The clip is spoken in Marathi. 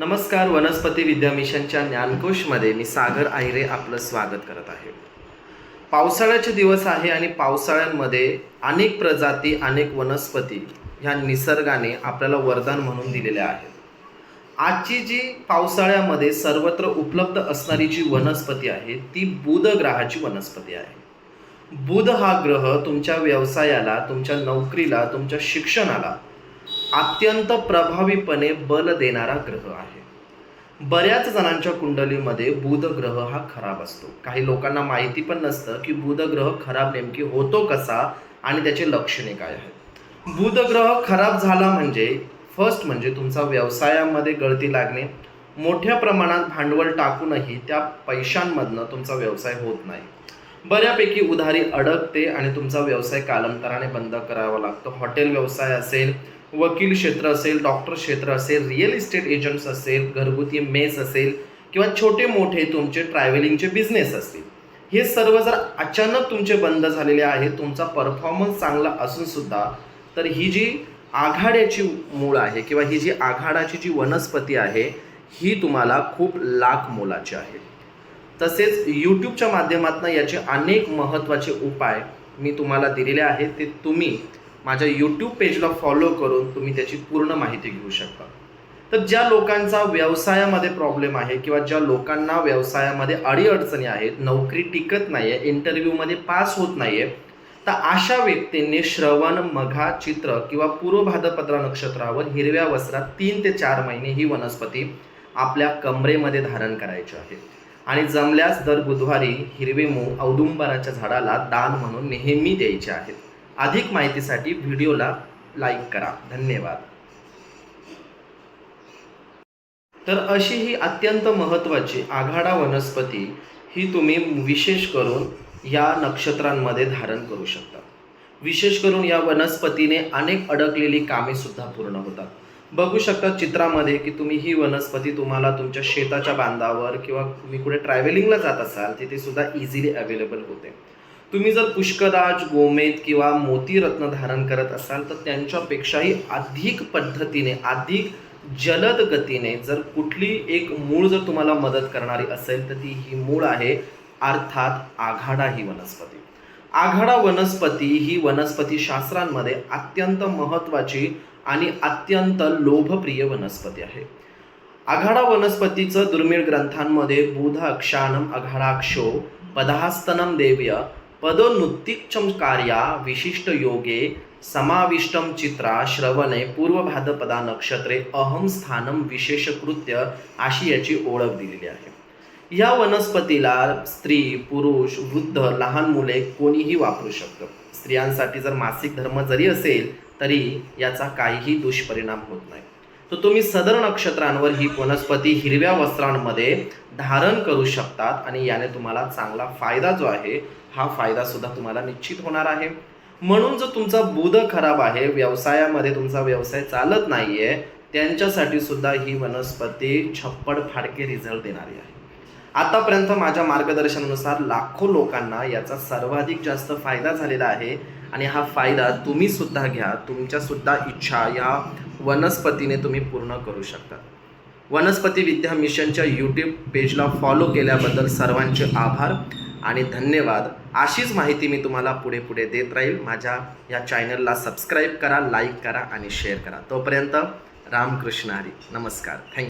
नमस्कार वनस्पती विद्या मिशनच्या ज्ञानकोशमध्ये मी सागर आहिरे आपलं स्वागत करत आहे. पावसाळ्याचे दिवस आहे आणि पावसाळ्यांमध्ये अनेक प्रजाती अनेक वनस्पती ह्या निसर्गाने आपल्याला वरदान म्हणून दिलेल्या आहेत. आजची जी पावसाळ्यामध्ये सर्वत्र उपलब्ध असणारी जी वनस्पती आहे ती बुध ग्रहाची वनस्पती आहे. बुध हा ग्रह तुमच्या व्यवसायाला तुमच्या नोकरीला तुमच्या शिक्षणाला अत्यंत प्रभावीपणे बल देणारा ग्रह आहे. बऱ्याच जणांच्या कुंडलीमध्ये बुध ग्रह हा खराब असतो. काही लोकांना माहिती पण नसतं की बुध ग्रह खराब नेमकी होतो कसा आणि त्याचे लक्षणे काय आहेत. बुध ग्रह खराब झाला म्हणजे फर्स्ट म्हणजे तुमचा व्यवसायामध्ये गळती लागणे मोठ्या प्रमाणात भांडवल टाकूनही त्या पैशांमधनं तुमचा व्यवसाय होत नाही. बऱ्यापैकी उधारी अडकते आणि तुमचा व्यवसाय कालांतराने बंद करावा लागतो. हॉटेल व्यवसाय असेल वकील क्षेत्र असेल डॉक्टर क्षेत्र असेल रिअल इस्टेट एजंट्स असेल घरगुती मेस असेल किंवा छोटे मोठे तुमचे ट्रॅव्हलिंगचे बिझनेस असतील. हे सर्व जर अचानक तुमचे बंद झालेले आहे तुमचा परफॉर्मन्स चांगला असूनसुद्धा तर ही जी आघाड्याची मूळ आहे किंवा ही जी आघाडाची जी वनस्पती आहे ही तुम्हाला खूप लाख मोलाची आहे. तसेच यूट्यूबच्या माध्यमातून याचे अनेक महत्त्वाचे उपाय मी तुम्हाला दिलेले आहेत ते तुम्ही माझ्या यूट्यूब पेजला फॉलो करून तुम्ही त्याची पूर्ण माहिती घेऊ शकता. तर ज्या लोकांचा व्यवसायामध्ये प्रॉब्लेम आहे किंवा ज्या लोकांना व्यवसायामध्ये अडीअडचणी आहेत नोकरी टिकत नाही आहे इंटरव्ह्यूमध्ये पास होत नाही आहे तर अशा व्यक्तींनी श्रवण मघा चित्र किंवा पूर्व नक्षत्रावर हिरव्या वस्त्रात तीन ते चार महिने ही वनस्पती आपल्या कमरेमध्ये धारण करायची आहे. आणि जमल्यास दर बुधवारी हिरवे मूग औदुंबराच्या झाडाला दान म्हणून नेहमी द्यायचे आहेत. अधिक माहितीसाठी व्हिडिओला लाईक करा. धन्यवाद. तर अशी ही अत्यंत महत्त्वाची आघाडा वनस्पती ही तुम्ही विशेष करून या नक्षत्रांमध्ये धारण करू शकता. विशेष करून या वनस्पतीने अनेक अडकलेली कामे सुद्धा पूर्ण होतात. बघू शकता चित्रामध्ये की तुम्ही ही वनस्पती तुम्हाला तुमच्या शेताच्या बांधावर किंवा तुम्ही कुठे ट्रॅव्हलिंगला जात असाल तिथे सुद्धा इझिली अवेलेबल होते. तुम्ही जर पुष्कराज गोमेद किंवा मोतीरत्न धारण करत असाल तर त्यांच्यापेक्षाही अधिक पद्धतीने अधिक जलद गतीने जर कुठली एक मूळ जर तुम्हाला मदत करणारी असेल तर ती ही मूळ आहे अर्थात आघाडा ही वनस्पती. आघाडा वनस्पती ही वनस्पती शास्त्रांमध्ये अत्यंत महत्त्वाची आणि अत्यंत लोभप्रिय वनस्पती आहे. आघाडा वनस्पतीचं दुर्मिळ ग्रंथांमध्ये बुध अक्षानम अघाडाक्षो पदाहस्तनम देव्य पदनुत्तिक्षम कार्या विशिष्ट योगे समाविष्टम चित्रा श्रवणे पूर्वभादपदा नक्षत्रे अहम स्थानम विशेष कृत्य अशी याची ओळख दिलेली आहे. या वनस्पतीला स्त्री पुरुष वृद्ध लहान मुले कोणीही वापरू शकतं. स्त्रियांसाठी जर मासिक धर्म जरी असेल तरी याचा काहीही दुष्परिणाम होत नाही. तर तुम्ही सदर नक्षत्रांवर ही वनस्पती हिरव्या वस्त्रांमध्ये धारण करू शकतात आणि याने तुम्हाला चांगला फायदा जो आहे हा फायदा सुद्धा तुम्हाला निश्चित होणार आहे. म्हणून जो तुमचा बुध खराब आहे व्यवसायामध्ये तुमचा व्यवसाय चालत नाही आहे त्यांच्यासाठी सुद्धा ही वनस्पती छप्पड फाडके रिझल्ट देणारी आहे. आतापर्यंत माझ्या मार्गदर्शनानुसार लाखो लोकांना याचा सर्वाधिक जास्त फायदा झालेला आहे आणि हा फायदा तुम्ही सुद्धा घ्या तुमच्या सुद्धा इच्छा या वनस्पतीने तुम्ही पूर्ण करू शकता. वनस्पती विद्या मिशनच्या यूट्यूब पेजला फॉलो केल्याबद्दल सर्वांचे आभार आणि धन्यवाद. अशीच माहिती मी तुम्हाला पुढे पुढे देत राहील. माझ्या या चॅनलला सबस्क्राईब करा लाईक करा आणि शेअर करा. तोपर्यंत रामकृष्ण हरी. नमस्कार. थँक्यू